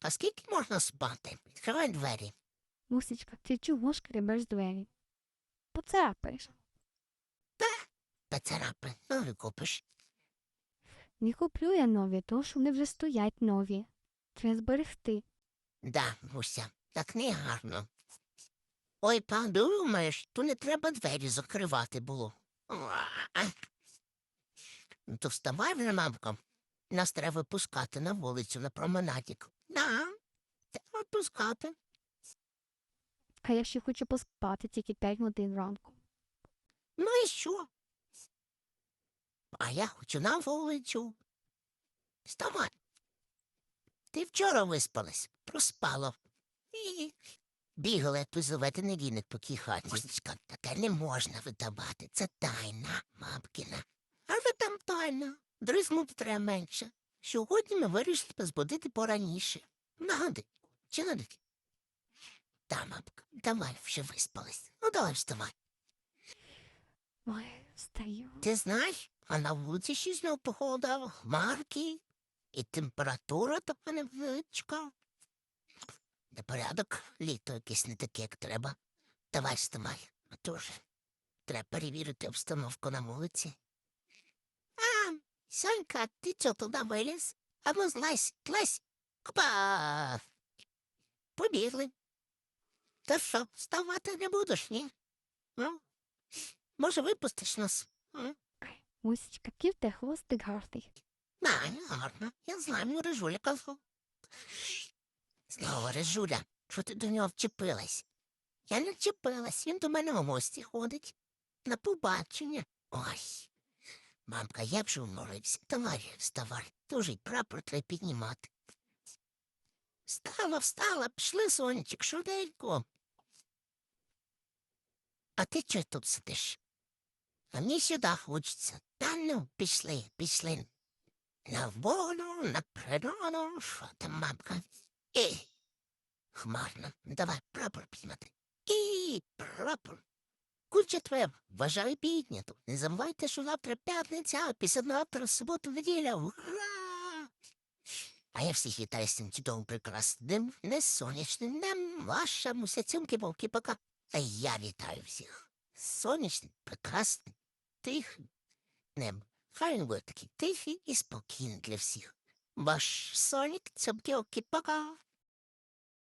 А скільки можна спати? Відкривай двері. Мусічка, ти чого шкребеш двері? Поцарапаєш. Пацарапи, нові купиш. Не куплю я нові, тому що вони вже стоять нові. Треба зберегти. Да, Муся, так не гарно. Ой, подумаєш, то не треба двері закривати було. Ну, То вставай вже, мамко. Нас треба випускати на вулицю на променадік. Да, треба випускати. А я ще хочу поспати тільки 5 годин ранку. Ну і що? А я хочу на вулицю. Вставай. Ти вчора виспалась, проспала. І бігала, як позовете невільник по тій хаті. Таке не можна видавати. Це тайна, мапкіна. А ви там тайна. Дризнути треба менше. Сьогодні ми вирішили позбудити пораніше. Нагадай, чи нагадай? Та, мамка, давай вже виспалась. Ну давай вставай. Ой, встаю. Ти знаєш, а на вулиці ще знов похолодало, хмарки, і температура така невеличка. Непорядок, літо якесь не таке, як треба. Давай вставай, а то ж треба перевірити обстановку на вулиці. А, Сонька, ти чого туди виліз? А ну злазь, злазь. Опа! Побігли. Та що, вставати не будеш, ні? Ну, може, випустиш нас? Мусічка, ків те хвостик гарний. Да, гарно. Я знаю, мені Рижуля казав. Знову Рижуля, що ти до нього вчепилась? Я не вчепилась, він до мене в гості ходить. На побачення. Ой. Мамка, я б же уморився. Давай, вставай. Дуже прапор треба піднімати. Встала, встала, пішли, сонечек, швиденько. А ти чого тут сидиш? А мені сюди хочеться. Та ну, пішли, пішли. На волю, на природу, що там, мамка? І. Хмарно, давай прапор підняти. І прапор. Твоя, вважаю піднято. Не забувайте, що завтра п'ятниця, а післязавтра суботу неділя. А я всіх вітаю з цим чудовим прекрасним, не сонячним днем. Ваша муся цюмки вовки пока. А я вітаю всіх. Сонячним, прекрасним, тихим днем. Хай він буде такий тихий і спокійний для всіх. Ваш сонік, цьомки пока.